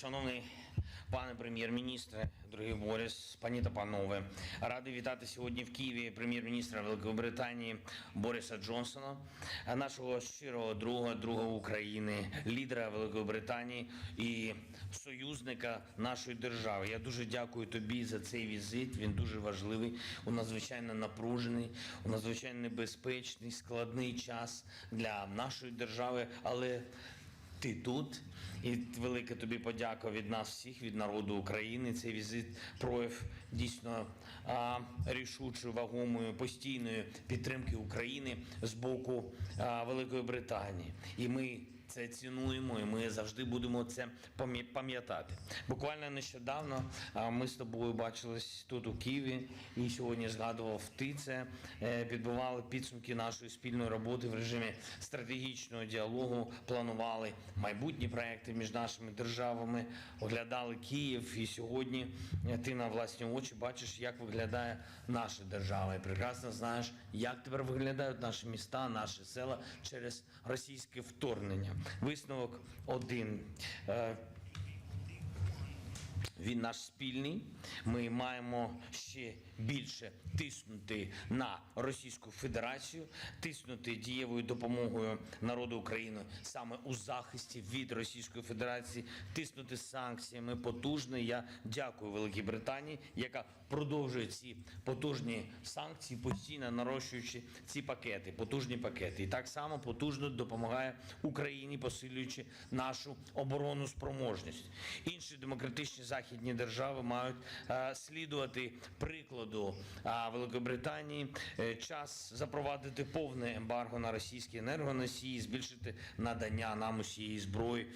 Шановний пане прем'єр-міністре, дорогий Борис, пані та панове, радий вітати сьогодні в Києві прем'єр-міністра Великої Британії Бориса Джонсона, нашого щирого друга, друга України, лідера Великої Британії і союзника нашої держави. Я дуже дякую тобі за цей візит. Він дуже важливий. У надзвичайно напружений, у надзвичайно небезпечний, складний час для нашої держави, але ти тут, і велика тобі подяка від нас всіх, від народу України. Цей візит прояв дійсно а, рішучої, вагомої, постійної підтримки України з боку а, Великої Британії. І ми це цінуємо, і ми завжди будемо це пам'ятати. Буквально нещодавно ми з тобою бачились тут у Києві, і сьогодні згадував ти це. е, Підбивали підсумки нашої спільної роботи в режимі стратегічного діалогу, планували майбутні проекти між нашими державами, оглядали Київ. І сьогодні е, ти на власні очі бачиш, як виглядає наша держава. І прекрасно знаєш, як тепер виглядають наші міста, наші села через російське вторгнення. Висновок один. Е, він наш спільний. Ми маємо ще більше тиснути на Російську Федерацію, тиснути дієвою допомогою народу України саме у захисті від Російської Федерації, тиснути санкціями потужно. Я дякую Великій Британії, яка продовжує ці потужні санкції, постійно нарощуючи ці пакети, потужні пакети, і так само потужно допомагає Україні, посилюючи нашу оборонну спроможність. Інші демократичні західні держави мають е, слідувати прикладу е, Великобританії Е, Час запровадити повне ембарго на російські енергоносії, збільшити надання нам усієї зброї.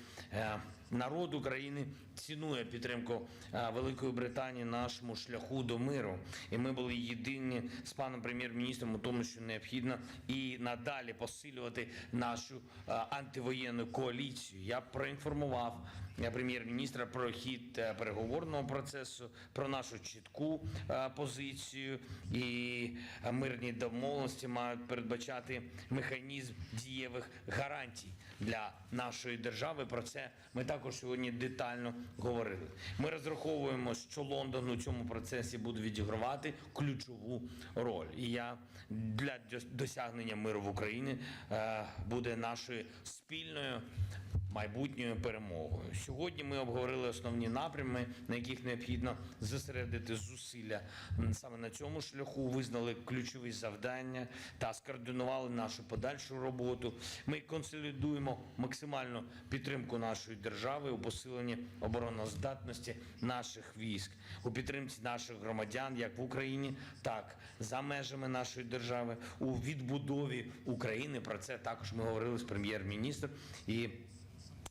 Народ України цінує підтримку е, Великої Британії нашому шляху до миру. І ми були єдині з паном прем'єр-міністром у тому, що необхідно і надалі посилювати нашу е, антивоєнну коаліцію. Я проінформував е, прем'єр-міністра про хід переговорного процесу, про нашу чітку позицію і мирні домовленості мають передбачати механізм дієвих гарантій для нашої держави. Про це ми також сьогодні детально говорили. Ми розраховуємо, що Лондон у цьому процесі буде відігравати ключову роль. І я для досягнення миру в Україні е, буде нашою спільною майбутньою перемогою. Сьогодні ми обговорили основні напрями, на яких необхідно зосередити зусилля саме на цьому шляху. Визнали ключові завдання та скоординували нашу подальшу роботу. Ми консолідуємо максимальну підтримку нашої держави у посиленні обороноздатності наших військ, у підтримці наших громадян, як в Україні, так за межами нашої держави, у відбудові України. Про це також ми говорили з прем'єр-міністром і.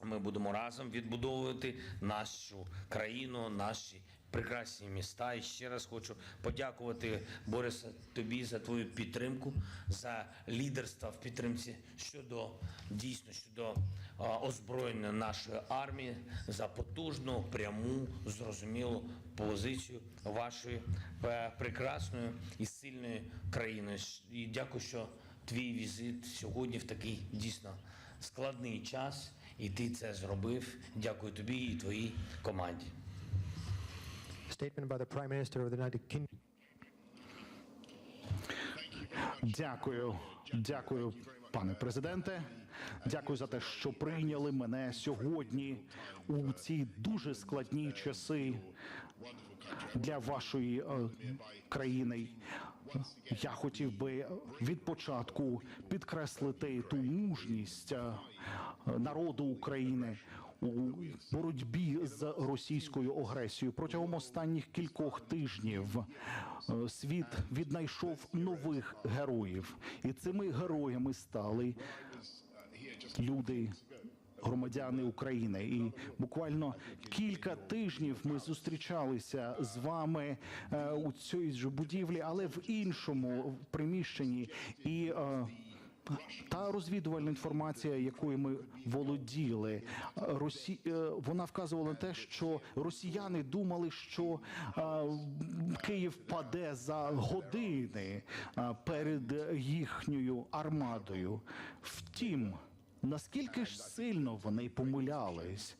Ми будемо разом відбудовувати нашу країну, наші прекрасні міста. І ще раз хочу подякувати Бориса тобі за твою підтримку, за лідерство в підтримці щодо дійсно щодо озброєння нашої армії, за потужну, пряму, зрозумілу позицію вашої е, прекрасної і сильної країни. І дякую, що твій візит сьогодні в такий дійсно складний час, і ти це зробив. Дякую тобі і твоїй команді. Statement by the Prime Minister of the United Kingdom. Дякую, дякую, пане президенте. Дякую за те, що прийняли мене сьогодні у ці дуже складні часи для вашої е, країни. Я хотів би від початку підкреслити ту мужність е, народу України у боротьбі з російською агресією протягом останніх кількох тижнів. е, Світ віднайшов нових героїв, і цими героями стали люди. Громадяни України, і буквально кілька тижнів ми зустрічалися з вами е, у цій ж будівлі, але в іншому приміщенні. І е, та розвідувальна інформація, якою ми володіли, Росі... е, вона вказувала на те, що росіяни думали, що Київ паде за години перед їхньою армадою. Втім, наскільки ж сильно вони помилялись,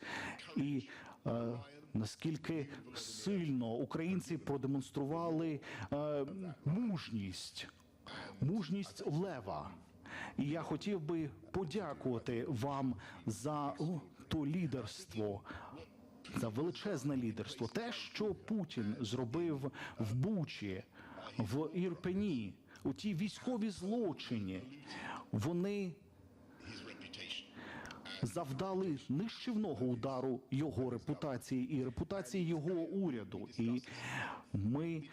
і е, наскільки сильно українці продемонстрували е, мужність, мужність лева. І я хотів би подякувати вам за то лідерство, за величезне лідерство. Те, що Путін зробив в Бучі, в Ірпені, у ті військові злочині, вони завдали нищівного удару його репутації і репутації його уряду. І ми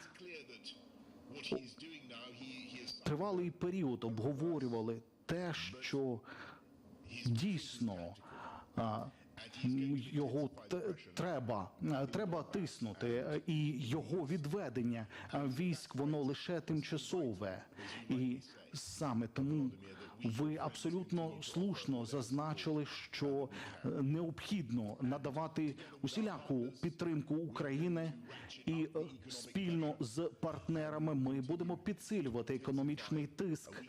тривалий період обговорювали те, що дійсно його треба, треба тиснути, і його відведення військ воно лише тимчасове, і саме тому ви абсолютно слушно зазначили, що е, необхідно надавати усіляку підтримку України, і е, спільно з партнерами ми будемо підсилювати економічний тиск,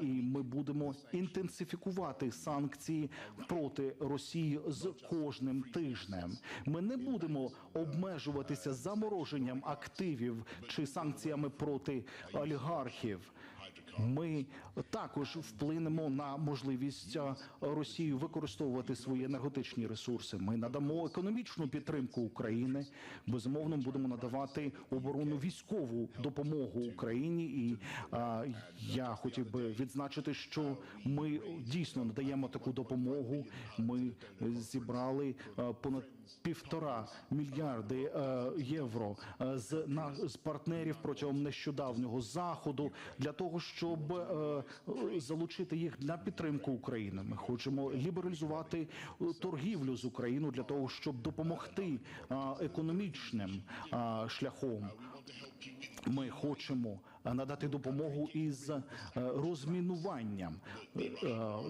і ми будемо інтенсифікувати санкції проти Росії з кожним тижнем. Ми не будемо обмежуватися замороженням активів чи санкціями проти олігархів. Ми також вплинемо на можливість Росії використовувати свої енергетичні ресурси. Ми надамо економічну підтримку України. Безумовно, будемо надавати оборонну військову допомогу Україні. І а, я хотів би відзначити, що ми дійсно надаємо таку допомогу. Ми зібрали понад півтора мільярди е, євро е, з на з партнерів протягом нещодавнього заходу для того, щоб е, залучити їх для підтримки України. Ми хочемо лібералізувати е, торгівлю з Україною для того, щоб допомогти е, економічним е, шляхом. Ми хочемо е, надати допомогу із е, розмінуванням е,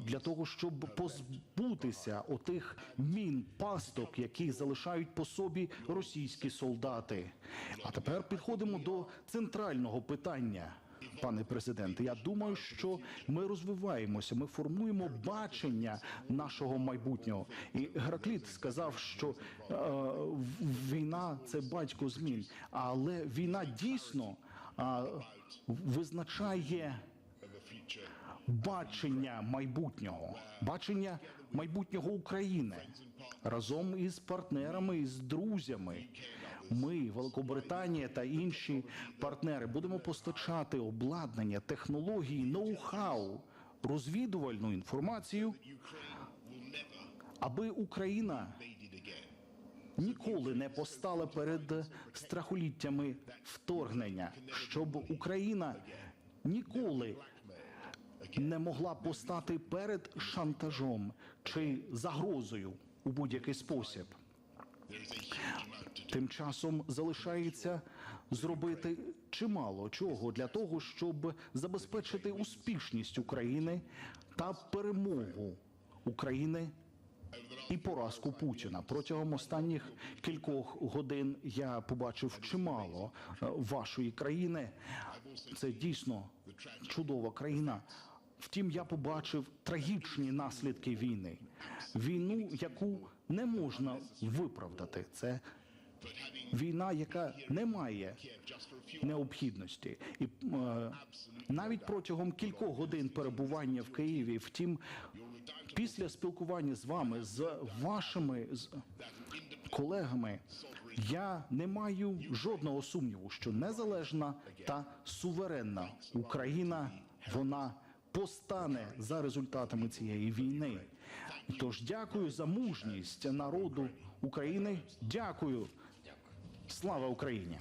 для того, щоб позбутися отих мін пасток, які залишають по собі російські солдати. А тепер підходимо до центрального питання. Пане президенте, я думаю, що ми розвиваємося, ми формуємо бачення нашого майбутнього. І Геракліт сказав, що е, війна це батько змін, але війна дійсно е, визначає бачення майбутнього, бачення майбутнього України разом із партнерами, із друзями. Ми, Великобританія та інші партнери, будемо постачати обладнання, технології, ноу-хау, розвідувальну інформацію, аби Україна ніколи не постала перед страхоліттями вторгнення, щоб Україна ніколи не могла постати перед шантажом чи загрозою у будь-який спосіб. Тим часом залишається зробити чимало чого для того, щоб забезпечити успішність України та перемогу України і поразку Путіна. Протягом останніх кількох годин я побачив чимало е, вашої країни. Це дійсно чудова країна. Втім, я побачив трагічні наслідки війни, війну, яку не можна виправдати. Це війна, яка не має необхідності, і е, навіть протягом кількох годин перебування в Києві, втім, після спілкування з вами, з вашими з колегами, я не маю жодного сумніву, що незалежна та суверенна Україна вона постане за результатами цієї війни. Тож дякую за мужність народу України. Дякую. Слава Україні!